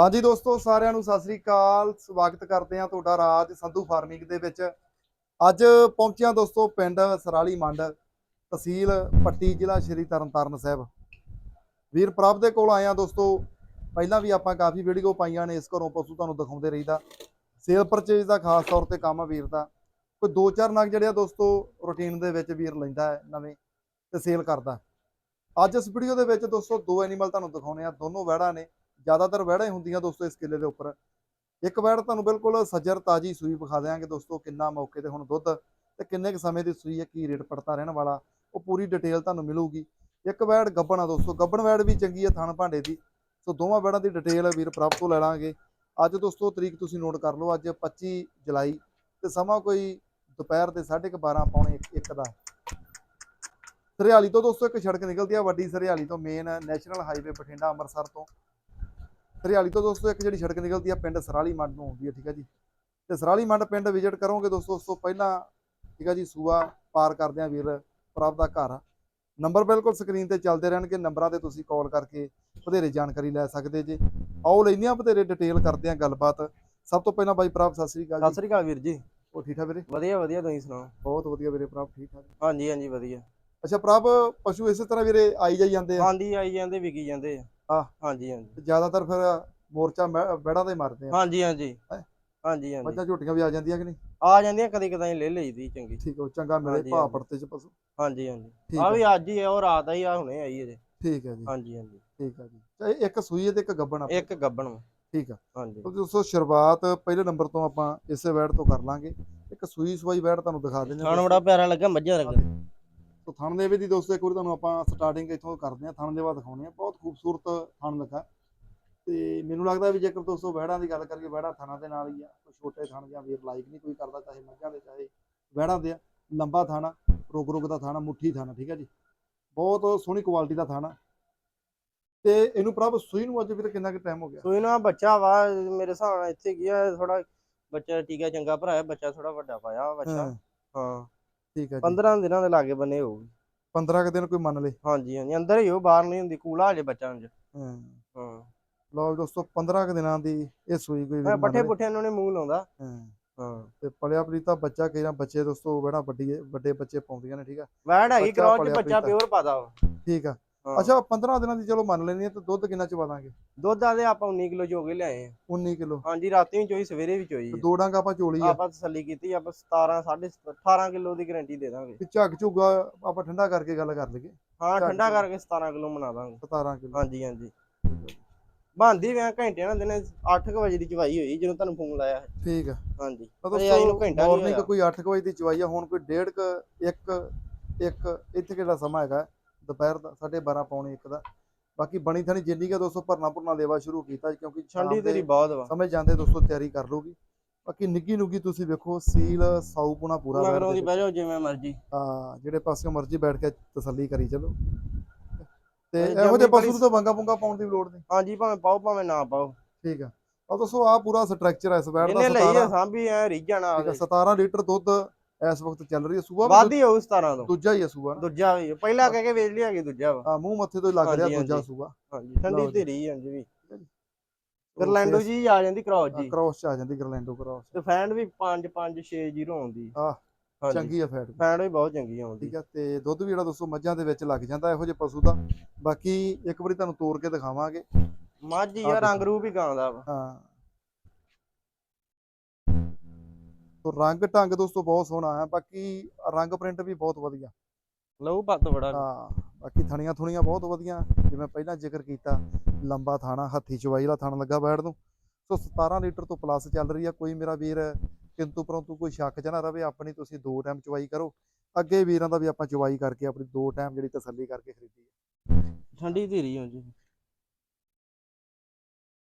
ਹਾਂਜੀ ਦੋਸਤੋ, ਸਾਰਿਆਂ ਨੂੰ ਸਤਿ ਸ੍ਰੀ ਅਕਾਲ। ਸਵਾਗਤ ਕਰਦੇ ਹਾਂ ਤੁਹਾਡਾ ਰਾਜ ਸੰਧੂ ਫਾਰਮਿੰਗ ਦੇ ਵਿੱਚ। ਅੱਜ ਪਹੁੰਚਿਆ ਦੋਸਤੋ ਪਿੰਡ ਸਰਾਲੀ ਮੰਡ, ਤਹਿਸੀਲ ਪੱਟੀ, ਜ਼ਿਲ੍ਹਾ ਸ਼੍ਰੀ ਤਰਨਤਾਰਨ ਸਾਹਿਬ। ਵੀਰ, ਪ੍ਰਭ ਦੇ ਕੋਲ ਆਇਆ ਦੋਸਤੋ। ਪਹਿਲਾਂ ਵੀ ਆਪਾਂ ਕਾਫੀ ਵੀਡੀਓ ਪਾਈਆਂ ਨੇ, ਇਸ ਘਰੋਂ ਪਸ਼ੂ ਤੁਹਾਨੂੰ ਦਿਖਾਉਂਦੇ ਰਹੀਦਾ। ਸੇਲ ਪਰਚੇਜ ਦਾ ਖਾਸ ਤੌਰ ਤੇ ਕੰਮ ਵੀਰ ਦਾ। ਕੋਈ ਦੋ ਚਾਰ ਨਗ ਜਿਹੜੇ ਆ ਦੋਸਤੋ ਰੂਟੀਨ ਦੇ ਵਿੱਚ ਵੀਰ ਲੈਂਦਾ ਹੈ ਨਵੇਂ ਤੇ ਸੇਲ ਕਰਦਾ। ਅੱਜ ਇਸ ਵੀਡੀਓ ਦੇ ਵਿੱਚ ਦੋਸਤੋ ਦੋ ਐਨੀਮਲ ਤੁਹਾਨੂੰ ਦਿਖਾਉਣੇ ਆ ਦੋਨੋਂ ਵਹਿੜਾਂ ਨੇ। ਜ਼ਿਆਦਾਤਰ ਵਹਿੜਾਂ ਹੀ ਹੁੰਦੀਆਂ ਦੋਸਤੋ ਇਸ ਕਿੱਲੇ ਦੇ ਉੱਪਰ। ਇੱਕ ਵਹਿੜ ਤੁਹਾਨੂੰ ਬਿਲਕੁਲ ਸੱਜਰ ਤਾਜੀ ਸੂਈ ਵਿਖਾ ਦਿਆਂਗੇ ਦੋਸਤੋ, ਕਿੰਨਾ ਮੌਕੇ ਤੇ ਹੁਣ ਦੁੱਧ ਤੇ ਕਿੰਨੇ ਕੁ ਸਮੇਂ ਦੀ ਸੂਈ ਹੈ, ਕੀ ਰੇਟ ਪੜਤਾ ਰਹਿਣ ਵਾਲਾ, ਉਹ ਪੂਰੀ ਡਿਟੇਲ ਤੁਹਾਨੂੰ ਮਿਲੂਗੀ। ਇੱਕ ਵਹਿੜ ਗੱਬਣ ਆ ਦੋਸਤੋ, ਗੱਬਣ ਵਹਿੜ ਵੀ ਚੰਗੀ ਹੈ ਥਣ ਭਾਂਡੇ ਦੀ। ਸੋ ਦੋਵਾਂ ਵਹਿੜਾਂ ਦੀ ਡਿਟੇਲ ਵੀਰ ਪ੍ਰਭ ਤੋਂ ਲੈ ਲਾਂਗੇ। ਅੱਜ ਦੋਸਤੋ ਤਰੀਕ ਤੁਸੀਂ ਨੋਟ ਕਰ ਲਓ, ਅੱਜ 25 ਜੁਲਾਈ ਤੇ ਸਮਾਂ ਕੋਈ ਦੁਪਹਿਰ ਦੇ 12:30 ਪੌਣੇ 1 ਦਾ। ਸਰਿਆਲੀ ਤੋਂ ਦੋਸਤੋ ਇੱਕ ਸੜਕ ਨਿਕਲਦੀ ਆ, ਵੱਡੀ ਸਰਿਆਲੀ ਤੋਂ main national highway Bathinda Amritsar ਤੋਂ। ਸਰਿਆਲੀ ਤੋਂ ਦੋਸਤੋ ਇੱਕ ਜਿਹੜੀ ਸੜਕ ਨਿਕਲਦੀ ਆ ਪਿੰਡ ਸਰਾਲੀ ਮੰਡ ਨੂੰ ਆਉਂਦੀ ਆ ਠੀਕ ਆ ਜੀ। ਤੇ ਸਰਾਲੀ ਮੰਡ ਪਿੰਡ ਵਿਜ਼ਿਟ ਕਰੋਗੇ ਦੋਸਤੋ ਉਸ ਤੋਂ ਪਹਿਲਾਂ ਠੀਕ ਆ ਜੀ ਸੂਆ ਪਾਰ ਕਰਦੇ ਆ ਵੀਰ ਪ੍ਰਭ ਦਾ ਘਰ। ਨੰਬਰ ਬਿਲਕੁਲ ਸਕਰੀਨ ਤੇ ਚੱਲਦੇ ਰਹਿਣਗੇ ਨੰਬਰਾਂ ਤੇ ਤੁਸੀਂ ਕਾਲ ਕਰਕੇ ਵਧੇਰੇ ਜਾਣਕਾਰੀ ਲੈ ਸਕਦੇ ਜੇ। ਆਓ ਲੈਂਦੇ ਆ ਵਧੇਰੇ ਡਿਟੇਲ ਕਰਦੇ ਆ ਗੱਲਬਾਤ। ਸਭ ਤੋਂ ਪਹਿਲਾਂ ਬਾਈ ਪ੍ਰਭ ਸਤਿ ਸ੍ਰੀ ਅਕਾਲ ਸਤਿ ਜੀ ਸ੍ਰੀ ਅਕਾਲ ਵੀਰ ਜੀ। ਉਹ ਠੀਕ ਠਾਕ ਵੀਰੇ? ਵਧੀਆ ਵਧੀਆ ਤੁਸੀਂ ਸੁਣਾਓ? ਬਹੁਤ ਵਧੀਆ ਵੀਰੇ ਪ੍ਰਭ ਠੀਕ ਠਾਕ। ਹਾਂਜੀ ਹਾਂਜੀ ਵਧੀਆ। ਅੱਛਾ ਪ੍ਰਭ ਪਸ਼ੂ ਇਸੇ ਤਰ੍ਹਾਂ ਵੀਰੇ ਆਈ ਜਾਈ ਜਾਂਦੇ ਆ? ਹਾਂਜੀ ਆਈ ਜਾਂਦੇ ਵਿਕੀ ਜਾਂਦੇ ਆ। ਹਾਂ। ਹਾਂਜੀ ਹਾਂਜੀ। ਜ਼ਿਆਦਾਤਰ ਫਿਰ ਮੋਰਚਾ ਬੈੜਾਂ ਤੇ ਮਾਰਦੇ ਆ। ਹਾਂਜੀ ਹਾਂਜੀ। ਹੈਂ? ਹਾਂਜੀ ਹਾਂਜੀ। ਮੱਝਾਂ ਝੋਟੀਆਂ ਵੀ ਆ ਜਾਂਦੀਆਂ ਕਿ ਨਹੀਂ? ਆ ਜਾਂਦੀਆਂ ਕਦੀ ਕਦਾਈ ਲੈ ਲਈਦੀ ਚੰਗੀ। ਠੀਕ ਹੋ ਚੰਗਾ ਮਿਲੇ ਭਾਅ। ਪੜਤੇ ਚ ਪਸ਼ੂ। ਹਾਂਜੀ ਹਾਂਜੀ। ਆ ਹੈ ਵੀ ਅੱਜ ਹੀ ਆ ਉਹ ਰਾਤ ਆਈ ਆ ਹੁਣੇ ਆਈ ਅਜੇ ਠੀਕ ਹੈ ਜੀ। ਹਾਂਜੀ ਹਾਂਜੀ। ਠੀਕ ਹੈ ਜੀ। ਇੱਕ ਸੂਈ ਹੈ ਤੇ ਇੱਕ ਗੱਬਣ ਇੱਕ ਗੱਬਣ। ਠੀਕ ਆ। ਹਾਂਜੀ। ਦੋਸਤੋ ਸ਼ੁਰੂਆਤ ਪਹਿਲੇ ਨੰਬਰ ਤੋਂ ਆਪਾਂ ਇਸੇ ਵੈੜ ਤੋਂ ਕਰ ਲਾਂਗੇ। ਇੱਕ ਸੂਈ ਸਵਾਈ ਵੈੜ ਤੁਹਾਨੂੰ ਦਿਖਾ ਦਿੰਦੇ ਖਾਣ ਬੜਾ ਪਿਆਰਾ ਲੱਗਾ ਮੱਝਾਂ ਲੱਗਾ ਤੋ ਥਣ ਦੇਵੇ ਦੀ ਦੋਸਤੋ ਇੱਕ ਵਾਰੀ ਤੁਹਾਨੂੰ ਆਪਾਂ ਸਟਾਰਟਿੰਗ ਇੱਥੋਂ ਕਰਦੇ ਆ ਥਣ ਦੇਵਾ ਦਿਖਾਉਣੇ ਆ ਬਹੁਤ ਖੂਬਸੂਰਤ ਥਣ ਲੱਗਾ। ਤੇ ਮੈਨੂੰ ਲੱਗਦਾ ਵੀ ਜੇਕਰ ਦੋਸਤੋ ਵਹਿੜਾਂ ਦੀ ਗੱਲ ਕਰੀਏ ਵਹਿੜਾ ਥਣਾਂ ਦੇ ਨਾਲ ਹੀ ਆ ਕੋਈ ਛੋਟੇ ਥਣ ਜਾਂ ਵੀਰ ਲਾਈਕ ਨਹੀਂ ਕੋਈ ਕਰਦਾ ਚਾਹੇ ਮੱਝਾਂ ਦੇ ਚਾਹੇ ਵਹਿੜਾਂ ਦੇ ਆ। ਲੰਬਾ ਥਣ ਰੁਕ ਰੁਕ ਦਾ ਥਣ ਮੁੱਠੀ ਥਣ ਠੀਕ ਹੈ ਜੀ? ਬਹੁਤ ਸੋਹਣੀ ਕੁਆਲਿਟੀ ਦਾ ਥਣ। ਤੇ ਇਹਨੂੰ ਪ੍ਰਭ ਸੂਈ ਨੂੰ ਅੱਜ ਵੀਰ ਕਿੰਨਾ ਕੁ ਟਾਈਮ ਹੋ ਗਿਆ? ਕੋਈ ਨਾ ਬੱਚਾ ਵਾ ਮੇਰੇ ਹਿਸਾਬ ਨਾਲ ਇੱਥੇ ਗਿਆ ਥੋੜਾ ਬੱਚਾ ਟੀਕਾ ਚੰਗਾ ਭਰਾਇਆ ਬੱਚਾ ਥੋੜਾ ਵੱਡਾ ਪਾਇਆ ਵਾ ਬੱਚਾ। ਹਾਂ, ਹਾਂ। ਠੀਕ ਹੈ ਜੀ। 15 ਦਿਨਾਂ ਦੇ ਲਾਗੇ ਬੰਨੇ ਹੋਊ 15 ਕੁ ਦਿਨ ਕੋਈ ਮੰਨ ਲੇ ਹਾਂਜੀ ਹਾਂਜੀ ਅੰਦਰ ਹੀ ਹੋ ਬਾਹਰ ਨਹੀਂ ਹੁੰਦੀ ਕੂਲਾ ਹਜੇ ਬੱਚਾ ਅੰਜ ਹਾਂ। ਹਾਂ। ਲਓ ਦੋਸਤੋ 15 ਕੁ ਦਿਨਾਂ ਦੀ ਇਹ ਸੂਈ ਕੋਈ ਮੰਨ ਪੱਠੇ ਲੇ। ਪੁੱਠੇ ਨੂੰ ਨੇ ਮੂੰਹ ਲਾਉਂਦਾ। ਹਾਂ। ਹਾਂ। ਤੇ ਪਲਿਆ ਪ੍ਰੀਤਾ ਬੱਚਾ ਕਈ ਨਾ ਬੱਚੇ ਦੋਸਤੋ ਬੜਾ ਵੱਡੀ ਵੱਡੇ ਬੱਚੇ ਪਾਉਂਦੀਆਂ ਨੇ ਠੀਕ ਆ। ਵੈੜ ਹੈਗੀ ਕਰਾਉ ਚ ਬੱਚਾ। ਪਿਓਰ ਪਾਦਾ ਵਾ। ਠੀਕ ਆ। ਅੱਛਾ 15 ਦਿਨਾਂ ਦੀ ਚਲੋ ਮੰਨ ਲੈਣੀ ਆ ਤੇ ਦੁੱਧ ਕਿੰਨਾ ਚਵਾ ਦਾਂਗੇ ਦੁੱਧ ਆਦੇ ਆਪਾਂ 19 ਕਿਲੋ ਚੋਗੇ ਲਿਆਏ ਆ। 19 ਕਿਲੋ। ਹਾਂਜੀ ਰਾਤੀ ਵੀ ਚੋਈ ਸਵੇਰੇ ਵੀ ਚੋਈ। ਦੋ ਡੰਗ ਆਪਾਂ ਚੋਲੀ ਆ। ਆਪਾਂ ਤਸੱਲੀ ਕੀਤੀ ਆਪਾਂ 17 ਸਾਢੇ 18 ਕਿਲੋ ਦੀ ਗਾਰੰਟੀ ਦੇ ਦਾਂਗੇ। ਤੇ ਝੱਗ ਝੁਗਾ ਆਪਾਂ ਠੰਡਾ ਕਰਕੇ ਗੱਲ ਕਰ ਲਈਏ। ਹਾਂ ਠੰਡਾ। ਕਰਕੇ 17 ਕਿਲੋ ਬਣਾ ਦਾਂਗੇ। 17 ਕਿਲੋ। ਹਾਂਜੀ ਹਾਂਜੀ। ਬੰਦੀ ਮੈਂ ਘੰਟੇ ਨਾਲ ਦਿਨੇ 8 ਵਜੇ ਦੀ ਚਵਾਈ ਹੋਈ ਜਦੋਂ ਤੁਹਾਨੂੰ ਫੋਨ ਲਾਇਆ। ਠੀਕ ਆ। ਹਾਂਜੀ। ਅਜੇ ਆਈ ਨੂੰ ਘੰਟਾ ਨਹੀਂ ਮਾਰਨਿੰਗ ਹੋਇਆ। ਕੋਈ 8 ਵਜੇ ਦੀ ਚਵਾਈ ਆ ਹੁਣ ਕੋਈ 1:30 ਕ 1 1 ਇੱਥੇ ਕਿਹੜਾ ਸਮਾਂ ਹੈਗਾ? ਦੁਪਹਿਰ ਦਾ 12:30 ਪੌਣੇ 1 ਦਾ। ਬਾਕੀ ਬਣੀ ਥਣੀ ਜਿੰਨੀ ਕਾ ਦੋਸਤੋ ਭਰਨਾ ਭਰਨਾ ਲੇਵਾ ਸ਼ੁਰੂ ਕੀਤਾ ਕਿਉਂਕਿ ਦੇ ਤੇਰੀ ਬਹੁਤ ਵਾ। ਸਮਝ ਜਾਂਦੇ ਦੋਸਤੋ ਤਿਆਰੀ ਕਰ ਲੂਗੀ ਬਾਕੀ ਨਿੱਗੀ ਨੁੱਗੀ ਤੁਸੀਂ ਵੇਖੋ ਸੀਲ ਸਾਊ ਪੁਣਾ ਪੂਰਾ ਮਗਰੋਂ ਦੀ ਦੇ ਬਹਿ ਜਾਓ ਜਿਵੇਂ ਮਰਜ਼ੀ। ਹਾਂ ਜਿਹੜੇ ਪਾਸਿਓਂ ਮਰਜ਼ੀ ਬੈਠ ਕੇ ਤਸੱਲੀ ਕਰੀ ਚਲੋ। ਤੇ ਇਹੋ ਜਿਹੇ ਪਸ਼ੂ ਤਾਂ ਵੰਗਾ ਪੁੰਗਾ ਪਾਉਣ ਦੀ ਲੋੜ ਨਹੀਂ। ਹਾਂਜੀ ਭਾਵੇਂ ਪਾਓ ਭਾਵੇਂ ਨਾ ਪਾਓ। ਠੀਕ ਆ। ਆ ਦੋਸਤੋ ਆ ਪੂਰਾ ਸਟਰਕਚਰ ਹੈ ਇਸ ਬੈਡ ਦਾ ਇਹਨੇ ਲਈ 17 ਸਾਂਭੀ ਐ ਰੀਝਣਾ ਠੀਕ ਆ 17 ਲੀਟਰ ਦੁੱਧ ਇਸ ਵਕਤ ਚੱਲ ਰਹੀ ਹੈ ਸੂਆ ਵੀ ਵਾਦੀ ਹੋਊ 17 ਤੋਂ। ਦੂਜਾ ਹੀ ਹੈ ਸੂਆ ਨਾ। ਦੂਜਾ ਵੀ ਪਹਿਲਾਂ ਕਹਿ ਕੇ ਵੇਚ ਲਿਆ ਕਿ ਦੂਜਾ ਵਾ। ਆ ਮੂੰਹ ਮੱਥੇ ਤੋਂ ਹੀ ਲੱਗ ਰਿਹਾ ਦੂਜਾ ਹਾਂਜੀ। ਸੂਆ ਹਾਂਜੀ ਲਓ ਠੰਡੀ ਜੀ। ਤੇਰੀ ਹਾਂਜੀ। ਵੀ ਗਰਲੈਂਡੋ ਜੀ ਆ ਜਾਂਦੀ ਕ੍ਰੋਸ ਜੀ। ਕ੍ਰਾਸ ਚ ਆ ਜਾਂਦੀ ਗਰਲੈਂਡੋ ਕ੍ਰਾਸ ਤੇ ਫੈਨ ਵੀ 5 5 6 0 ਆਉਂਦੀ। ਆਹ, ਹਾਂਜੀ। ਚੰਗੀ ਆ ਫੈਟ ਫੈਨ ਵੀ ਬਹੁਤ ਚੰਗੀ ਆਉਂਦੀ। ਠੀਕ ਆ ਤੇ ਦੁੱਧ ਵੀ ਜਿਹੜਾ ਦੋਸਤੋ ਮੱਝਾਂ ਦੇ ਵਿੱਚ ਲੱਗ ਜਾਂਦਾ ਇਹੋ ਜਿਹੇ ਪਸ਼ੂ ਦਾ। ਬਾਕੀ ਇੱਕ ਵਾਰੀ ਤੁਹਾਨੂੰ ਤੋੜ ਕੇ ਦਿਖਾਵਾਂਗੇ। ਮੱਝ ਹੀ ਆਹ ਆ ਰੰਗ ਦੇਖੋ। ਰੂਪ ਹੀ ਗਾਂ ਦਾ ਵਾ। ਹਾਂ। ਤੋ ਰੰਗ ਢੰਗ ਦੋਸਤੋ ਬਹੁਤ ਸੋਹਣਾ ਆ ਬਾਕੀ ਰੰਗ ਪ੍ਰਿੰਟ ਵੀ ਬਹੁਤ ਵਧੀਆ। ਲਹੂ ਪੱਤ ਬੜਾ ਹਾਂ ਬਾਕੀ ਥਣੀਆਂ ਥੁਣੀਆਂ ਬਹੁਤ ਵਧੀਆ ਜਿਵੇਂ ਪਹਿਲਾਂ ਜ਼ਿਕਰ ਕੀਤਾ ਲੰਬਾ ਥਾਣਾ ਹੱਥੀ ਚਵਾਈ ਵਾਲਾ ਥਣ ਲੱਗਾ ਬੈਠ ਨੂੰ। ਸੋ 17 ਲੀਟਰ ਤੋਂ ਪਲੱਸ ਚੱਲ ਰਹੀ ਆ ਕੋਈ ਮੇਰਾ ਵੀਰ ਕਿੰਤੂ ਪਰੰਤੂ ਕੋਈ ਸ਼ੱਕ ਚ ਨਾ ਰਵੇ ਆਪਣੀ ਤੁਸੀਂ ਦੋ ਟਾਈਮ ਚਵਾਈ ਕਰੋ। ਅੱਗੇ ਵੀਰਾਂ ਦਾ ਵੀ ਆਪਾਂ ਚਵਾਈ ਕਰਕੇ ਆਪਣੀ ਦੋ ਟਾਈਮ ਜਿਹੜੀ ਤਸੱਲੀ ਕਰਕੇ ਖਰੀਦੀ ਹੈ ਠੰਡੀ ਧੀਰੀ ਹੁੰਦੀ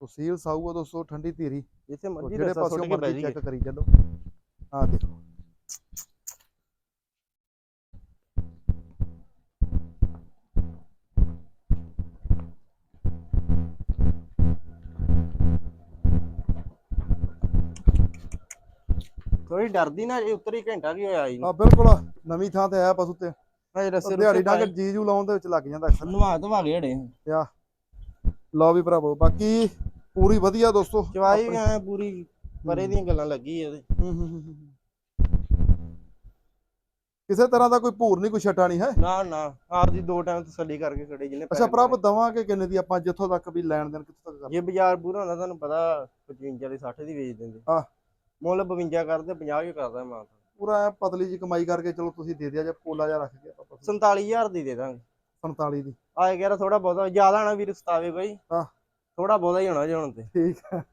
ਤੋ ਸੀਲ ਸਾਊ ਆ ਦੋਸਤੋ ਠੰਡੀ ਧੀਰੀ। ਜਿੱਥੇ ਮਰਜ਼ੀ ਜਿਹੜੇ ਬਹਿ ਮਰਜ਼ੀ ਜੀ ਚੈੱਕ ਕਰੀ ਚੱਲੋ। ਦੇਖੋ ਥੋੜੀ ਡਰਦੀ ਨਾ ਜੇ ਉੱਤਰੀ ਘੰਟਾ ਕੀ ਹੋਇਆ ਜੀ। ਆ ਬਿਲਕੁਲ। ਨਵੀਂ ਥਾਂ ਤੇ ਆਇਆ ਪਸ਼ੂ ਤੇ। ਹਜੇ ਰਸੇ ਦਿਹਾੜੀ ਡੰਗ ਜੀਜੂ ਲਾਉਣ ਦੇ ਵਿੱਚ ਲੱਗ ਜਾਂਦਾ ਅਕਸਰ ਨਵਾ ਧਵਾ ਕੇ ਹੜੇ ਲਓ ਵੀ ਭਰਾਵੋ ਬਾਕੀ ਪੂਰੀ ਵਧੀਆ ਦੋਸਤੋ। ਚਵਾਈ ਐ ਪੂਰੀ ਪਰੇ ਦੀਆਂ ਗੱਲਾਂ ਲੱਗੀ ਇਹਦੇ ਹੂੰ, ਹੂੰ, ਹੂੰ, ਹੂੰ। ਕਿਸੇ ਤਰ੍ਹਾਂ ਦਾ ਕੋਈ ਭੂਰ ਨਹੀਂ ਕੋਈ ਛਟਾ ਨਹੀਂ ਹੈ? ਨਾ ਨਾ। ਆਪਦੀ ਦੋ ਟਾਈਮ ਤਸੱਲੀ ਕਰਕੇ ਖੜੇ ਜਿਹਨੇ ਅੱਛਾ ਪ੍ਰਭ ਦਵਾਂਗੇ ਕਿੰਨੇ ਦੀ ਆਪਾਂ ਜਿੱਥੋਂ ਤੱਕ ਵੀ ਲੈਣ ਦੇਣ ਕਿੱਥੋਂ ਤੱਕ ਕਰ ਜੇ ਬਾਜ਼ਾਰ ਪੂਰਾ ਹੁੰਦਾ ਤੁਹਾਨੂੰ ਪਤਾ 55 ਦੀ 60 ਦੀ ਵੇਚ ਦਿੰਦੇ। ਹਾਂ। ਮੁੱਲ 52 ਕਰਦੇ 50 ਹੀ ਕਰਦਾ ਮਾਂ ਪੂਰਾ ਐਂ ਪਤਲੀ ਜੀ ਕਮਾਈ ਕਰਕੇ ਚਲੋ ਤੁਸੀਂ ਦੇ ਦਿਆ ਜੇ ਪੋਲਾ ਜਿਹਾ ਰੱਖ ਕੇ ਆਪਾਂ ਪਸ਼ੂ। 47000 ਦੀ ਦੇ ਦਾਂਗੇ। 47 ਦੀ। ਆਏ ਗਿਆ ਥੋੜਾ ਬਹੁਤਾ ਜ਼ਿਆਦਾ ਨਾ ਵੀਰ ਸਤਾਵੇ ਕੋਈ। ਹਾਂ। ਥੋੜਾ ਬਹੁਤਾ ਹੀ ਹੋਣਾ ਜੇ ਹੁਣ ਤੇ। ਠੀਕ ਹੈ।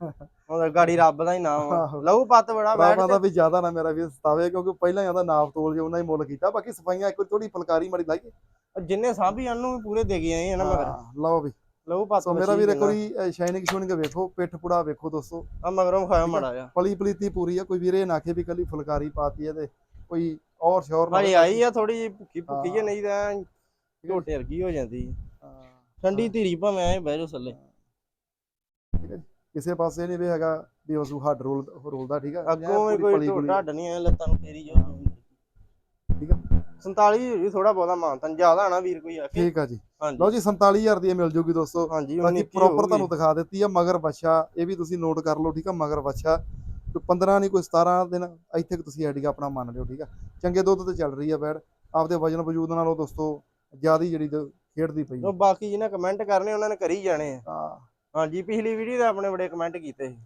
ਹੁਣ ਗਾੜੀ ਰੱਬ ਦਾ ਹੀ ਨਾਮ ਆ। ਆਹੋ। ਲਹੂ ਪੱਤ ਬੜਾ ਬੈਠ ਬਾਬਾ ਦਾ ਵੀ ਜ਼ਿਆਦਾ ਨਾ ਮੇਰਾ ਵੀ ਸਤਾਵੇ ਕਿਉਂਕਿ ਪਹਿਲਾਂ ਹੀ ਉਹਦਾ ਨਾਪ ਤੋਲ ਜੇ ਉਹਨਾਂ ਹੀ ਮੁੱਲ ਕੀਤਾ। ਬਾਕੀ ਸਫਾਈਆਂ ਇੱਕ ਥੋੜੀ ਫਲਕਾਰੀ ਮਾਰੀ ਲਾਈਏ ਜਿੰਨੇ ਸਾਂਭੀ ਉਹਨੂੰ ਵੀ ਪੂਰੇ ਦੇ ਗਏ ਆ ਨਾ ਮਗਰ। ਹਾਂ, ਲਓ ਵੀ। ਲਹੂ ਪੱਤ ਸੋ ਮੇਰਾ ਇੱਕ ਵਾਰੀ ਸ਼ਾਈਨਿੰਗ ਸ਼ੂਨਿੰਗ ਵੇਖੋ ਪਿੱਠ ਪੁੜਾ ਵੇਖੋ ਦੋਸਤੋ। ਆ ਮਗਰੋਂ ਖਾਇਆ ਮੜਾ ਆ ਪਲੀ ਪਲੀਤੀ ਪੂਰੀ ਆ ਕੋਈ ਵੀਰੇ ਨਾ ਆਖੇ ਵੀ ਕੱਲੀ ਫੁਲਕਾਰੀ ਪਾਤੀ ਹੈ ਤੇ ਕੋਈ ਔਰ ਸ਼ੋਰ ਭਾਈ ਆਈ ਆ ਥੋੜੀ ਜਿਹੀ ਭੁੱਖੀ ਭੁੱਖੀ ਜੇ। ਨਹੀਂ ਤਾਂ ਝੋਟੇ ਵਰਗੀ ਹੋ ਜਾਂਦੀ ਹਾਂ, ਠੰਡੀ ਧੀਰੀ ਭਾਵੇਂ ਐ ਬਹਿ ਜਾਓ ਥੱਲੇ। ਜੀ। ਕਿਸੇ ਪਾਸੇ ਨਹੀਂ ਵੀ ਹੈਗਾ ਵੀ ਉਸ ਹੱਡ ਰੋਲ ਰੋਲਦਾ ਠੀਕ ਆ? ਅੱਗੋਂ ਵੀ ਕੋਈ। ਢੱਡ ਨਹੀਂ ਐ ਲੱਤਾਂ ਨੂੰ ਫੇਰੀ ਜਾਓ ਠੀਕ ਆ? 47 ਵੀ ਥੋੜਾ ਬਹੁਤਾ ਮਾਨਤਨ ਜ਼ਿਆਦਾ ਨਾ ਵੀਰ ਕੋਈ ਆਖੇ ਠੀਕ ਆ ਜੀ। ਲਓ ਜੀ 47000 ਦੀ ਮਿਲ ਜੂਗੀ ਦੋਸਤੋ। ਹਾਂਜੀ ਬਾਕੀ 19 ਪ੍ਰੋਪਰ ਤੁਹਾਨੂੰ ਦਿਖਾ ਦਿੱਤੀ ਆ ਮਗਰ ਬੱਚਾ ਇਹ ਵੀ ਤੁਸੀਂ ਨੋਟ ਕਰ ਲਓ ਠੀਕ ਆ? ਮਗਰ ਬੱਚਾ ਕੋਈ 15 ਨਹੀਂ ਕੋਈ 17 ਦਿਨ ਇੱਥੇ ਤੁਸੀਂ ਆਈਡੀਆ ਆਪਣਾ ਮੰਨ ਲਿਓ ਠੀਕ ਆ? ਚੰਗੇ ਦੁੱਧ ਤੇ ਚੱਲ ਰਹੀ ਆ ਬੈੜ। ਆਪਦੇ ਵਜਨ ਵਜੂਦ ਨਾਲੋਂ ਦੋਸਤੋ ਜਿਆਦੀ ਜਿਹੜੀ ਖੇਡਦੀ ਪਈ ਆ। ਉਹ ਬਾਕੀ ਜਿਹਨੇ ਕਮੈਂਟ ਕਰਨੇ ਉਹਨਾਂ ਨੇ ਕਰੀ ਜਾਣੇ ਆ। ਹਾਂ। ਹਾਂਜੀ ਪਿਛਲੀ ਵੀਡੀਓ ਤੇ ਆਪਣੇ ਬੜੇ ਕਮੈਂਟ ਕੀਤੇ ਸੀ।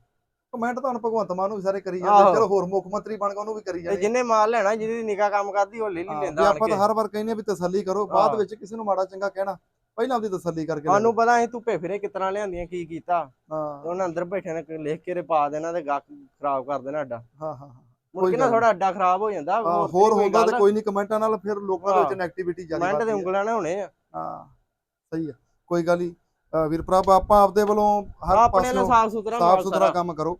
ਕਮੈਂਟ ਤਾਂ ਹੁਣ ਭਗਵੰਤ ਮਾਨ ਨੂੰ ਵੀ ਸਾਰੇ ਕਰੀ ਆਹੋ। ਜਾਂਦੇ ਚਲੋ ਹੋਰ ਮੁੱਖ ਮੰਤਰੀ ਬਣ ਗਿਆ ਉਹਨੂੰ ਵੀ ਕਰੀ ਤੇ ਜਾਂਦੇ ਜਿੰਨੇ ਮਾਲ ਲੈਣਾ ਜਿਹਦੀ ਨਿਕਾ ਕੰਮ ਕਰਦੀ ਉਹ ਲੈ ਲਈ ਹਾਂ, ਲੈਂਦਾ ਆਣ ਆਪਾਂ ਕੇ। ਤਾਂ ਹਰ ਵਾਰ ਕਹਿੰਦੇ ਆ ਵੀ ਤਸੱਲੀ ਕਰੋ ਬਾਅਦ ਹਾਂ। ਵਿੱਚ ਕਿਸੇ ਨੂੰ ਮਾੜਾ ਚੰਗਾ ਕਹਿਣਾ ਪਹਿਲਾਂ ਆਪਦੀ ਤਸੱਲੀ ਕਰਕੇ ਲੈ ਸਾਨੂੰ ਪਤਾ ਅਸੀਂ ਧੁੱਪੇ ਫਿਰੇ ਕਿਤਨਾ ਲਿਆਂਦੀਆਂ ਕੀ ਕੀਤਾ। ਤੇ ਹਾਂ ਉਹਨਾਂ ਅੰਦਰ ਬੈਠੇ ਨੇ ਲਿਖ ਕੇ ਰੇ ਪਾ ਦੇਣਾ ਤੇ ਗੱਕ ਖਰਾਬ ਕਰ ਦੇਣਾ ਅੱਡਾ। ਹਾਂ ਹਾਂ ਮੁੜ ਕੋਈ ਕੇ ਨਾ ਗੱਲ ਥੋੜਾ ਅੱਡਾ ਖਰਾਬ ਹੋ ਜਾਂਦਾ ਹਾਂ, ਹੋਰ ਹੁੰਦਾ ਤੇ। ਕੋਈ ਨਹੀਂ ਕਮੈਂਟਾਂ ਨਾਲ ਫਿਰ ਲੋਕਾਂ ਦੇ ਵਿੱਚ ਹਾਂ। ਨੈਗੇਟਿਵਿਟੀ ਜ਼ਿਆਦਾ ਕਮੈਂਟ ਹੈ। ਉਂਗਲਾਂ ਨੇ ਹੋਣੇ ਆ। ਹਾਂ ਸਹੀ ਹੈ ਕੋਈ ਗੱਲ ਨਹੀਂ। ਵੀਰ ਪ੍ਰਭ ਆਪਾਂ ਆਪਦੇ ਵੱਲੋਂ ਹਰ ਆਪਣੇ ਨਾਲ ਸਾਫ਼ ਸੁਥਰਾ ਸਾਫ਼ ਕੰਮ ਕਰੋ।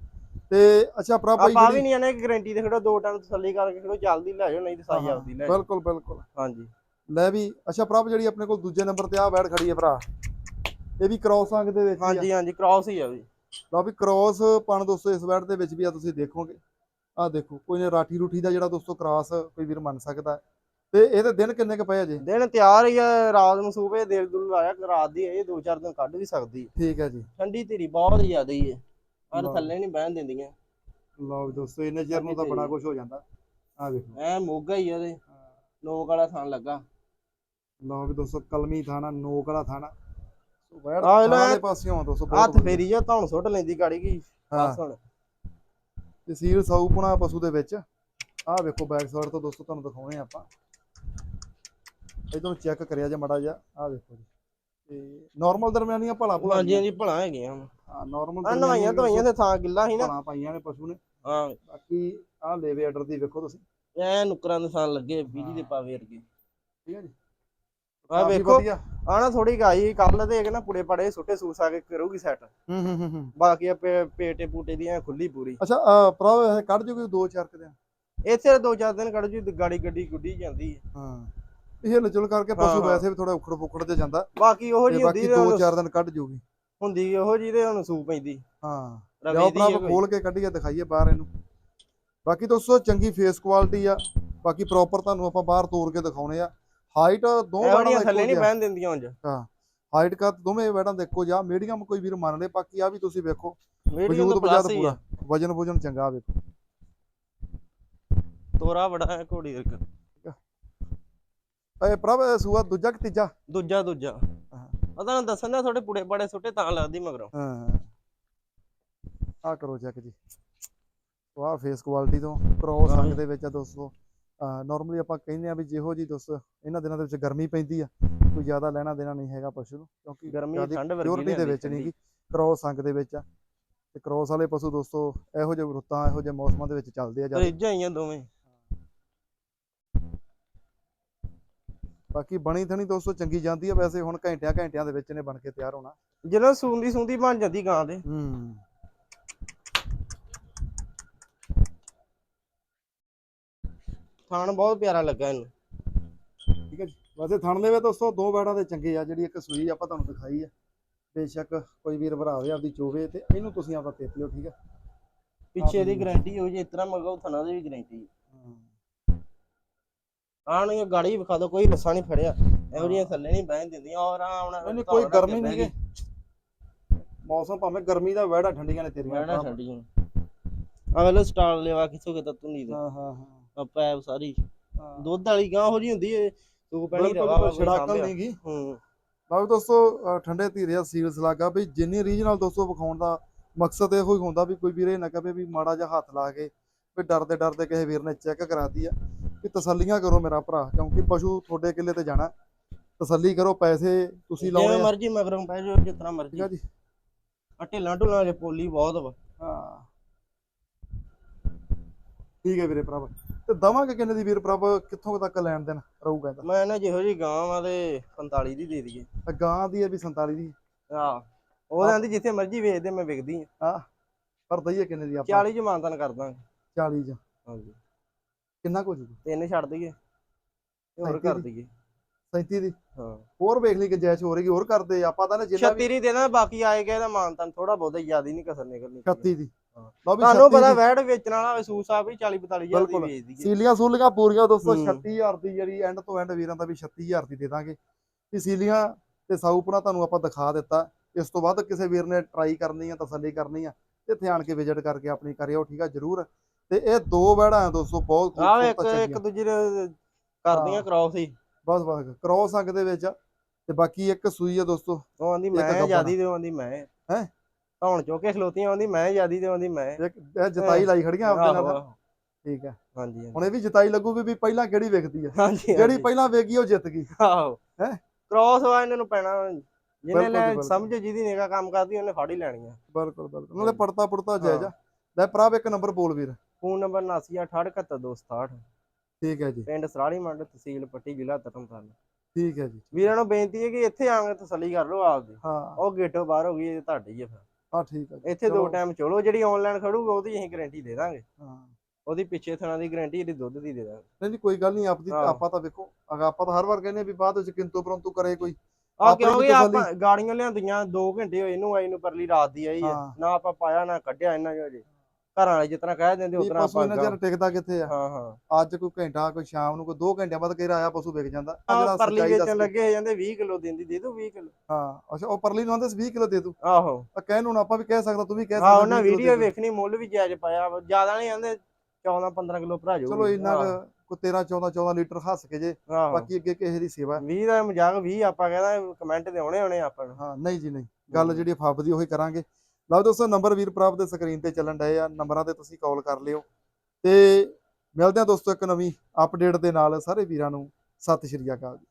ਤੇ ਅੱਛਾ ਪ੍ਰਭ ਭਾਈ ਆਪਾਂ ਵੀ ਨਹੀਂ ਆਨੇ ਕਿ ਗਾਰੰਟੀ ਤੇ ਖੜੋ ਦੋ ਟਾਈਮ ਤਸੱਲੀ ਕਰਕੇ ਖੜੋ ਜਲਦੀ ਲੈ ਜਾਓ ਨਹੀਂ ਤੇ ਸਾਈ ਆਪਦੀ ਲੈ ਬਿਲਕੁਲ ਬਿਲਕੁਲ। ਹਾਂਜੀ। ਲੈ ਵੀ ਅੱਛਾ ਪ੍ਰਭ ਜਿਹੜੀ ਆਪਣੇ ਕੋਲ ਦੂਜੇ ਨੰਬਰ ਤੇ ਆ ਬੈਠ ਖੜੀ ਹੈ ਭਰਾ। ਇਹ ਵੀ ਕ੍ਰੋਸ ਅੰਗ ਦੇ ਵਿੱਚ ਹਾਂਜੀ ਹਾਂਜੀ ਕ੍ਰਾਸ ਹੀ ਆ ਵੀ। ਲਓ ਵੀ ਕ੍ਰੋਸ ਪਣ ਦੋਸਤੋ ਇਸ ਬੈਠ ਦੇ ਵਿੱਚ ਵੀ ਆ ਤੁਸੀਂ ਦੇਖੋਗੇ। ਆ ਦੇਖੋ ਕੋਈ ਨੇ ਰਾਠੀ ਰੂਠੀ ਦਾ ਜਿਹੜਾ ਦੋਸਤੋ ਕ੍ਰਾਸ ਕੋਈ ਵੀਰ ਮੰਨ ਸਕਦਾ। ਤੇ ਇਹਦੇ ਦਿਨ ਕਿੰਨੇ ਕ ਪਏ ਅਜੇ ਦਿਨ ਤਿਆਰ ਹੀ ਆ ਰਾਤ ਨੂੰ ਸੂਬੇ ਦਿਲ ਦੁਲ ਆਇਆ ਰਾਤ ਦੀ ਇਹ ਦੋ ਚਾਰ ਦਿਨ ਕੱਢ ਵੀ ਸਕਦੀ ਠੀਕ ਹੈ ਜੀ। ਠੰਡੀ ਧੀਰੀ ਬਹੁਤ ਜ਼ਿਆਦਾ ਹੀ ਹੈ ਲਓ। ਥੱਲੇ ਨਹੀਂ ਬਹਿਣ ਦਿੰਦੀਆਂ। ਲਓ ਵੀ ਦੋਸਤੋ ਇੰਨੇ ਚਿਰ ਨੂੰ ਤਾਂ ਬੜਾ ਕੁਝ ਹੋ ਜਾਂਦਾ। ਆ ਦੇਖੋ ਐ ਮੋਗਾ ਹੀ ਆ ਉਹਦੇ। ਨੋਕ ਵਾਲਾ ਥਣ ਲੱਗਾ। ਲਓ ਵੀ ਦੋਸਤੋ ਕਲਮੀ ਥਾਣਾ ਨੋਕ ਵਾਲਾ ਥਾਣਾ। ਸੋ ਬੈਠ ਆ ਲੈ। ਵਾਲੇ ਪਾਸਿਓਂ ਦੋਸਤੋ ਹੱਥ। ਫੇਰੀ ਜਾ ਧੌਣ ਸੁੱਟ ਲੈਂਦੀ ਗਾੜੀ ਕੀ? ਹਾਂ। ਬਸ ਹੁਣ। ਤੇ ਸੀਲ ਸਾਊਪਣਾ ਪਸ਼ੂ ਦੇ ਵਿੱਚ। ਆਹ ਵੇਖੋ ਬੈਕ ਸਾਈਡ ਤੋਂ ਦੋਸਤੋ ਤੁਹਾਨੂੰ ਦਿਖਾਉਣੇ ਆ ਆਪਾਂ। ਇਦੋਂ ਚੈੱਕ ਕਰਿਆ ਜੇ ਮੜਾ ਜਾ ਆਹ ਵੇਖੋ ਜੀ। ਤੇ ਨਾਰਮਲ ਦਰਮਿਆਨੀਆਂ ਭਲਾ ਭਲਾ ਹਾਂਜੀ ਹਾਂਜੀ ਭਲਾ ਹੈਗੀਆਂ ਹਾਂ ਨਾਰਮਲ ਆ ਨਵਾਈਆਂ ਦਵਾਈਆਂ ਤੇ ਥਾਂ ਗਿੱਲਾ ਸੀ ਨਾ। ਭਲਾ ਪਾਈਆਂ ਨੇ ਪਸ਼ੂ ਨੇ। ਹਾਂ। ਬਾਕੀ ਆਹ ਲੇਵੇ ਆਰਡਰ ਦੀ ਵੇਖੋ ਤੁਸੀਂ। ਐ ਨੁਕਰਾਂ ਦੇ ਥਾਂ ਲੱਗੇ ਬੀਜੀ ਦੇ ਪਾਵੇ ਵਰਗੇ। ਠੀਕ ਹੈ ਜੀ। ਆ ਵੇਖੋ। ਆ ਨਾ ਥੋੜੀ ਗਾਈ ਕੱਲ ਦੇਖ ਨਾ ਪੁੜੇ ਪੜੇ ਸੁੱਟੇ ਸੂਸ ਆ ਕੇ ਕਰੂਗੀ ਸੈੱਟ ਹੂੰ ਹੂੰ ਹੂੰ ਬਾਕੀ ਆ ਪੇਟੇ ਪੂਟੇ ਦੀਆਂ ਖੁੱਲੀ ਪੂਰੀ। ਅੱਛਾ ਭਰਾ ਕੱਢ ਜੂਗੀ ਦੋ ਚਾਰ ਕੁ ਦਿਨ? ਇੱਥੇ ਦੋ ਚਾਰ ਦਿਨ ਕੱਢ ਜੂ ਗਾੜੀ ਗੱਡੀ ਗੁੱਡੀ ਜਾਂਦੀ ਹੈ ਹਾਂ। ਇਹ ਹਿਲਚੁਲ ਕਰਕੇ ਹਾਂ, ਪਸ਼ੂ ਹਾਂ। ਵੈਸੇ ਵੀ ਥੋੜਾ ਉਖੜ ਪੁਖੜ ਤੇ ਜਾਂਦਾ ਬਾਕੀ ਉਹੋ ਜੀ ਬਾਕੀ ਹੁੰਦੀ ਦੋ ਤੇ ਚਾਰ ਦਿਨ ਕੱਢ ਜੂਗੀ। ਹੁੰਦੀ ਉਹੋ ਜੀ ਤੇ ਹੁਣ ਸੂ ਪੈਂਦੀ। ਹਾਂ ਦੀ ਭਰਾ ਹੈ। ਖੋਲ ਕੇ ਕੱਢੀਏ ਦਿਖਾਈਏ ਬਾਹਰ ਇਹਨੂੰ। ਬਾਕੀ ਦੋਸਤੋ ਚੰਗੀ ਫੇਸ ਕੁਆਲਿਟੀ ਆ। ਬਾਕੀ ਪ੍ਰੋਪਰ ਤੁਹਾਨੂੰ ਆਪਾਂ ਬਾਹਰ ਤੋੜ ਕੇ ਦਿਖਾਉਣੇ ਆ। ਹਾਈਟ ਦੋ ਦਾ ਥੱਲੇ ਨਹੀਂ ਬਹਿਣ ਦਿੰਦੀਆਂ ਉਂਝ। ਹਾਈਟ ਕਾ ਦੋਵੇਂ ਵੈੜਾਂ ਦਾ ਇੱਕੋ ਜਿਹਾ। ਮੀਡੀਅਮ ਕੋਈ ਵੀਰ ਮੰਨ ਲੇ ਬਾਕੀ ਆ ਵੀ ਤੁਸੀਂ ਵੇਖੋ। ਮੀਡੀਅਮ ਵਜੂਦ ਹੀ ਪੂਰਾ। ਵਜਨ ਵਜਨ ਚੰਗਾ ਵੇਖੋ। ਤੋਰਾ ਬੜਾ ਹੈ ਘੋੜੀ ਵਰਗਾ ਇਹ ਪ੍ਰਭ ਇਹ ਸੂਆ ਦੂਜਾ ਕਿ ਤੀਜਾ? ਦੂਜਾ ਦੂਜਾ। ਪਤਾ ਨਾ ਦੱਸਣ ਦਾ ਥੋੜੇ ਪੁੜੇ ਪੜੇ ਸੁੱਟੇ ਤਾਂ ਲੱਗਦੀ ਮਗਰੋਂ। ਹਾਂ। ਆ ਕਰੋ ਚੈੱਕ ਜੀ। ਵਾਹ ਫੇਸ ਕੁਆਲਿਟੀ ਤੋਂ ਕ੍ਰੋਸ। ਅੰਗ ਦੇ ਵਿੱਚ ਆ ਦੋਸਤੋ। ਨਾਰਮਲੀ ਆਪਾਂ ਕਹਿੰਦੇ ਆ ਵੀ ਜਿਹੋ ਜੀ ਦੋਸਤੋ ਇਹਨਾਂ ਦਿਨਾਂ ਦੇ ਵਿੱਚ ਗਰਮੀ ਪੈਂਦੀ ਆ। ਕੋਈ ਜ਼ਿਆਦਾ ਲੈਣਾ ਦੇਣਾ ਨਹੀਂ ਹੈਗਾ ਪਸ਼ੂ ਨੂੰ ਕਿਉਂਕਿ ਗਰਮੀ ਠੰਡ ਵਰਗੀ ਦੇ ਵਿੱਚ ਨਹੀਂ ਗੀ ਕ੍ਰੋਸ ਅੰਗ ਦੇ ਵਿੱਚ ਆ। ਤੇ ਕ੍ਰੋਸ ਵਾਲੇ ਪਸ਼ੂ ਦੋਸਤੋ ਇਹੋ ਜਿਹੇ ਰੁੱਤਾਂ ਇਹੋ ਜਿਹੇ ਮੌਸਮਾਂ ਦੇ ਵਿੱਚ ਚੱਲਦੇ ਆ ਜ਼ਿਆਦਾ। ਤਰੀਜਾਂ ਹੀ ਆ ਦੋਵੇਂ। ਬਾਕੀ ਬਣੀ ਥਣੀ ਦੋਸਤੋ ਚੰਗੀ ਜਾਂਦੀ ਆ ਵੈਸੇ ਹੁਣ ਘੰਟਿਆਂ ਘੰਟਿਆਂ ਦੇ ਵਿੱਚ ਨੇ ਬਣ ਕੇ ਤਿਆਰ ਹੋਣਾ। ਜਦੋਂ ਸੂੰਦੀ ਸੂੰਦੀ ਬਣ ਜਾਂਦੀ ਗਾਂ ਦੇ। ਹੂੰ। ਥਾਣ ਬਹੁਤ ਪਿਆਰਾ ਲੱਗਾ ਇਹਨੂੰ। ਠੀਕ ਹੈ ਜੀ। ਵੈਸੇ ਥਣ ਦੇ ਵੇ ਦੋਸਤੋ ਦੋ ਬੈੜਾਂ ਦੇ ਚੰਗੇ ਆ ਜਿਹੜੀ ਇੱਕ ਸੂਈ ਆਪਾਂ ਤੁਹਾਨੂੰ ਦਿਖਾਈ ਆ। ਬੇਸ਼ੱਕ ਕੋਈ ਵੀਰ ਭਰਾ ਹੋਵੇ ਆਪਦੀ ਚੋਵੇ ਤੇ ਇਹਨੂੰ ਤੁਸੀਂ ਆਪਦਾ ਤੇਪ ਲਿਓ ਠੀਕ ਹੈ ਪਿੱਛੇ ਦੀ ਗਾਰੰਟੀ ਹੋ ਜੇ ਇਤਨਾ ਮਗਾਉ ਥਣਾ ਦੀ ਵੀ ਗਾਰੰਟੀ। ਆਣ ਇਹ ਗਾੜੀ ਵਿਖਾ ਦੋ ਕੋਈ ਰੱਸਾ ਨਹੀਂ ਫੜਿਆ। ਇਹੋ ਜਿਹੀਆਂ ਥੱਲੇ ਨਹੀਂ ਬਹਿਣ ਦਿੰਦੀਆਂ ਔਰ ਆਉਣਾ ਨਹੀਂ ਕੋਈ ਗਰਮੀ ਨਹੀਂ ਗੇ ਮੌਸਮ ਭਾਵੇਂ ਗਰਮੀ ਦਾ ਵੜਾ ਠੰਡੀਆਂ ਨੇ ਤੇਰੀਆਂ ਨਾ ਭਰਾ। ਛੱਡੀ ਅਗਲੇ ਸਟਾਲ ਲੈਵਾ ਕਿਥੋਂ ਕਿਤਾ ਧੁੰਨੀ ਦੇ। ਹਾਂ ਹਾਂ ਹਾਂ। ਪੈਪ ਸਾਰੀ। ਦੁੱਧ ਵਾਲੀ ਗਾਂ ਹੋ ਜੀ ਹੁੰਦੀ ਏ ਤੂੰ ਬਿਲਕੁਲ ਰਵਾ ਛੜਾਕਲ ਨਹੀਂ ਗੀ ਹੂੰ। ਲਓ ਦੋਸਤੋ ਠੰਡੇ ਧੀਰੇ ਸੀਲਸ ਲੱਗਾ ਵੀ ਜਿੰਨੀ ਰੀਜਨਲ ਦੋਸਤੋ ਵਿਖਾਉਣ ਦਾ ਮਕਸਦ ਇਹੋ ਹੀ ਹੁੰਦਾ ਵੀ ਕੋਈ ਵੀਰੇ ਨਾ ਕਹੇ ਵੀ ਮਾੜਾ ਜਿਹਾ ਹੱਥ ਲਾ ਕੇ ਵੀ ਡਰਦੇ ਡਰਦੇ ਕਿਸੇ ਵੀਰ ਨੇ ਚੈੱਕ ਕਰਾਤੀ ਆ। ਵੀ ਤਸੱਲੀਆਂ ਕਰੋ ਮੇਰਾ ਭਰਾ ਕਿਉਂਕਿ ਪਸ਼ੂ ਤੁਹਾਡੇ ਕਿੱਲੇ ਤੇ ਜਾਣਾ। ਤਸੱਲੀ ਕਰੋ ਪੈਸੇ ਤੁਸੀਂ ਲਾਉਣੇ ਜਿਵੇਂ ਆ ਮਰਜ਼ੀ ਮਗਰੋਂ ਪੈ ਜਾਓ ਜਿਤਨਾ ਠੀਕ ਮਰਜ਼ੀ। ਆ ਜੀ। ਆ ਢਿੱਲਾਂ ਢੁੱਲਾਂ ਦੇ ਪੋਲੀ ਬਹੁਤ ਵਾ। ਹਾਂ। ਠੀਕ ਹੈ ਵੀਰੇ ਭਰਾ ਤੇ ਦਵਾਂਗੇ ਕਿੰਨੇ ਦੀ ਵੀਰ ਭਰਾ ਕਿੱਥੋਂ ਕੁ ਤੱਕ ਲੈਣ ਦੇਣ ਰਹੂਗਾ ਇਹਦਾ? ਮੈਂ ਨਾ ਜਿਹੋ ਜੀ ਗਾਂ ਵਾ ਤੇ 45 ਦੀ ਦੇ ਦਈਏ। ਤਾਂ ਗਾਂ ਦੀ ਹੈ ਵੀ 47 ਦੀ? ਆ ਉਹ ਕਹਿੰਦੀ ਜਿੱਥੇ ਮਰਜ਼ੀ ਵੇਚਦੇ ਮੈਂ ਵਿਕਦੀ ਆ ਪਰ ਦਈਏ ਕਿੰਨੇ ਦੀ ਆਪਾਂ? 40 ਚ ਮਾਨਤਨ ਕਰ ਦਾਂਗੇ। 40 ਚ। ਹਾਂਜੀ। ਕਿੰਨਾ ਕੁ ਹੋ ਜੂਗਾ ਤਿੰਨ ਛੱਡ ਦਈਏ। ਤੇ ਹੋਰ 37 ਕਰ। ਦਈਏ। 37 ਦੀ? ਹਾਂ। ਹੋਰ ਵੇਖ ਲਈ ਗੁੰਜਾਇਸ਼ ਹੋ ਰਹੀ ਹੋਰ ਕਰਦੇ ਆਪਾਂ ਤਾਂ ਨਾ ਜਿੰਨਾ ਵੀ 36 ਦੀ ਦੇਣਾ ਬਾਕੀ ਆਏ ਗਏ ਦਾ ਮਾਨਤਨ ਥੋੜਾ ਬਹੁਤਾ ਜ਼ਿਆਦਾ ਨਹੀਂ ਕਸਰ ਨਿਕਲਣੀ 36 ਦੀ। ਤੁਹਾਨੂੰ 36 ਪਤਾ। ਵੈੜ ਵੇਚਣ ਵਾਲਾ ਵਸੂਸ ਆ ਵੀ 40 45 ਹਜ਼ਾਰ ਦੀ। ਵੇਚ ਦਈਏ। ਸੀਲੀਆਂ ਸੂਲੀਆਂ ਪੂਰੀਆਂ ਦੋਸਤੋ ਹੂੰ। 36000 ਦੀ ਜਿਹੜੀ ਐਂਡ ਤੋਂ ਐਂਡ ਵੀਰਾਂ ਦਾ ਵੀ 36000 ਦੀ ਦੇ ਦਾਂਗੇ। ਵੀ ਸੀਲੀਆਂ ਤੇ ਸਾਊਪਣਾ ਤੁਹਾਨੂੰ ਆਪਾਂ ਦਿਖਾ ਦਿੱਤਾ। ਇਸ ਤੋਂ ਬਾਅਦ ਕਿਸੇ ਵੀਰ ਨੇ ਟਰਾਈ ਕਰਨੀ ਆ ਤਸੱਲੀ ਕਰਨੀ ਆ ਤੇ ਇੱਥੇ ਆਣ ਕੇ ਵਿਜ਼ਿਟ ਕਰਕੇ ਆਪਣੀ ਕਰਿਓ ਠੀਕ ਆ? ਜਰੂਰ। ਤੇ ਇਹ ਦੋ ਵੈੜਾਂ ਆ ਦੋਸਤੋ ਬਹੁਤ ਆਹ ਇੱਕ। ਇੱਕ ਦੂਜੇ ਦੇ ਕਰਦੀਆਂ। ਕ੍ਰਾਸ ਹੀ ਬਸ ਬਸ ਕ੍ਰੋਸ ਅੰਗ ਦੇ ਵਿੱਚ ਆ ਤੇ ਬਾਕੀ ਇੱਕ ਸੂਈ ਆ ਦੋਸਤੋ ਉਹ ਆਂਦੀ ਮੈਂ। ਆਜ਼ਾਦੀ ਦੇ ਆਂਦੀ ਮੈਂ ਹੈਂ? ਧੌਣ ਚੋ ਕੇ ਖਲੋਤੀਆਂ ਆਂਦੀ ਮੈਂ ਆਜ਼ਾਦੀ ਦੇ ਆਂਦੀ ਮੈਂ ਇੱਕ ਇਹ ਜਤਾਈ ਲਾਈ ਖੜੀਆਂ ਆਪਦੇ ਨਾਲ। ਠੀਕ ਹੈ ਹਾਂਜੀ। ਹੁਣ ਇਹ ਵੀ ਜਤਾਈ ਲੱਗੂਗੀ ਵੀ ਪਹਿਲਾਂ ਕਿਹੜੀ ਵਿਕਦੀ ਆ ਜਿਹੜੀ। ਪਹਿਲਾਂ ਵੇਗੀ ਉਹ ਜਿੱਤ ਗਈ ਆਹੋ ਹੈਂ? ਕ੍ਰਾਸ ਵਾ ਇਹਨਾਂ ਨੂੰ ਪੈਣਾ ਜਿਹਨੇ ਲੈ। ਸਮਝ ਜਿਹਦੀ ਨਿਗਾ ਕੰਮ ਕਰਦੀ ਉਹਨੇ ਫੜ ਹੀ ਲੈਣੀ ਆ ਬਿਲਕੁਲ ਬਿਲਕੁਲ ਨਾਲੇ। ਪੜਤਾ ਪੜਤਾ ਜਾਇਜ਼ ਆ ਲੈ ਭਰਾ ਇੱਕ ਨੰਬਰ ਬੋਲ ਵੀਰ ਫੋਨ ਨੰਬਰ 7968672267 ਠੀਕ ਹੈ ਜੀ। ਪਿੰਡ ਸਰਾਲੀ ਮੰਡ ਤਹਿਸੀਲ ਪੱਟੀ ਜ਼ਿਲ੍ਹਾ ਤਰਨਤਾਰਨ। ਠੀਕ ਹੈ ਜੀ। ਵੀਰਾਂ ਨੂੰ ਬੇਨਤੀ ਹੈ ਕਿ ਇੱਥੇ ਆ ਕੇ ਤਸੱਲੀ ਕਰ ਲਓ ਆਪਦੀ। ਹਾਂ। ਉਹ ਗੇਟੋਂ ਬਾਹਰ ਹੋ ਗਈ ਇਹ ਤੁਹਾਡੀ ਹੀ ਫਿਰ। ਹਾਂ ਠੀਕ ਹੈ ਜੀ। ਇੱਥੇ ਦੋ ਟਾਈਮ ਚਲੋ ਜਿਹੜੀ ਆਨਲਾਈਨ ਖੜੂਗਾ ਉਹਦੀ ਅਸੀਂ ਗਾਰੰਟੀ ਦੇ ਦਾਂਗੇ। ਹਾਂ। ਉਹਦੀ ਪਿੱਛੇ ਥਣਾ ਦੀ ਗਾਰੰਟੀ ਇਹਦੀ ਦੁੱਧ ਦੀ ਦੇ ਦਾਂਗੇ। ਨਹੀਂ ਨਹੀਂ ਕੋਈ ਗੱਲ ਨਹੀਂ ਆਪਦੀ। ਆਪਾਂ ਤਾਂ ਵੇਖੋ ਅਗਾ ਆਪਾਂ ਤਾਂ ਹਰ ਵਾਰ ਕਹਿੰਦੇ ਆ ਵੀ ਬਾਅਦ ਵਿੱਚ ਕਿੰਤੂ ਪਰੰਤੂ ਕਰੇ ਕੋਈ। ਆ ਕਿਉਂਕਿ ਆਪਾਂ ਗਾੜੀਆਂ ਲਿਆਂਦੀਆਂ 2 ਘੰਟੇ ਹੋਏ ਇਹਨੂੰ ਆਈ ਨੂੰ ਪਰਲੀ ਰਾਤ ਦੀ ਆਈ ਹਾਂ। ਨਾ ਆਪਾਂ ਪਾਇਆ ਨਾ ਕੱਢਿਆ ਇਹਨਾਂ ਜੋ ਜੇ। ਘਰਾਂ ਵਾਲੇ ਜਿਤਨਾ ਕਹਿ ਦਿੰਦੇ ਉਤਨਾ ਪਸ਼ੂ ਆਪਾਂ ਇਹਨਾਂ ਚਿਰ ਟਿਕਦਾ ਕਿੱਥੇ ਆ? ਹਾਂ ਹਾਂ। ਅੱਜ ਕੋਈ ਘੰਟਾ ਕੋਈ ਸ਼ਾਮ ਨੂੰ ਕੋਈ 2 ਘੰਟਿਆਂ ਬਾਅਦ ਕਿਹੜਾ ਆਇਆ ਪਸ਼ੂ ਵਿਕ ਜਾਂਦਾ। ਆਹ ਪਰਲੀ ਸੱਚਾਈ ਵੇਚਣ ਦੱਸ ਲੱਗੇ ਹੋ ਜਾਂਦੇ 20 ਕਿਲੋ ਦਿੰਦੀ ਦੇ ਦੂ 20 ਕਿਲੋ। ਹਾਂ ਅੱਛਾ ਉਹ ਪਰਲੀ ਨੂੰ ਆਂਦੇ 20 ਕਿਲੋ ਦੇ ਦੂ। ਆਹੋ। ਆ ਕਹਿਣ ਨੂੰ ਆਪਾਂ ਵੀ ਕਹਿ ਸਕਦਾ ਤੂੰ ਵੀ ਕਹਿ ਹਾਂ ਸਕਦਾ ਉਹਨਾਂ 20 ਕਿਲੋ ਵੀਡੀਓ ਦੇ ਦੂ। ਵੇਖਣੀ ਮੁੱਲ ਵੀ ਜਾਇਜ਼ ਪਾਇਆ। ਵਾ। ਜ਼ਿਆਦਾ ਨਹੀਂ ਆਂਦੇ 14 15 ਕਿਲੋ ਭਰਾ ਜਾਊਗੀ ਚਲੋ ਇੰਨਾ ਕੁ ਕੋਈ 13 14 14 ਲੀਟਰ ਹੱਸ ਕੇ ਜੇ ਆਹੋ। ਬਾਕੀ ਅੱਗੇ ਕਿਸੇ ਦੀ ਸੇਵਾ ਹੈ। 20 ਦਾ ਮਜ਼ਾਕ 20 ਆਪਾਂ ਕਹਿੰਦਾ ਕਮੈਂਟ ਤੇ ਆਉਣੇ ਆਉਣੇ ਆਪਾਂ ਨੂੰ। ਹਾਂ ਨਹੀਂ ਜੀ ਨਹੀਂ। ਗੱਲ ਜਿਹੜੀ ਫੱਬਦੀ ਉਹੀ ਕਰਾਂਗੇ। ਲਓ ਦੋਸਤੋ, ਨੰਬਰ ਵੀਰ ਪ੍ਰਾਪ ਦੇ ਸਕਰੀਨ ਤੇ ਚੱਲਣ ਡਏ ਆ। ਨੰਬਰਾਂ ਤੇ ਤੁਸੀਂ ਕਾਲ ਕਰ ਲਿਓ। ਤੇ ਮਿਲਦੇ ਆ ਦੋਸਤੋ ਇੱਕ ਨਵੀਂ ਅਪਡੇਟ ਦੇ ਨਾਲ। ਸਾਰੇ ਵੀਰਾਂ ਨੂੰ ਸਤਿ ਸ਼੍ਰੀ ਅਕਾਲ ਜੀ।